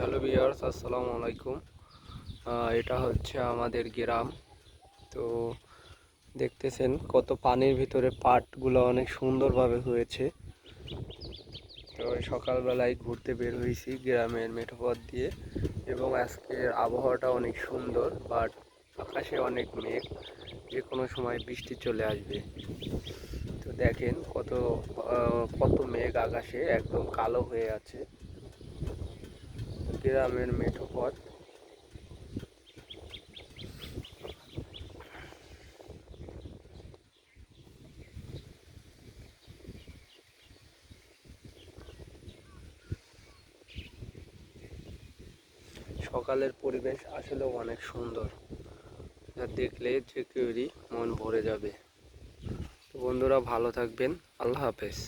Viewers, আসসালামু আলাইকুম। এটা হচ্ছে আমাদের গ্রাম। তো দেখতেছেন কত পানির ভিতরে পাটগুলো অনেক সুন্দরভাবে হয়েছে। তো সকালবেলায় ঘুরতে বের হয়েছি গ্রামের মেঠোপথ দিয়ে এবং আজকের আবহাওয়াটা অনেক সুন্দর, বাট আকাশে অনেক মেঘ যে কোনো সময় বৃষ্টি চলে আসবে। তো দেখেন কত কত মেঘ আকাশে একদম কালো হয়ে আছে। গ্রামের মেঠো পথ। সকালের পরিবেশ আসলে অনেক সুন্দর। যা দেখলে যে কেউরই মন ভরে যাবে। বন্ধুরা, ভালো থাকবেন। আল্লাহ হাফেজ।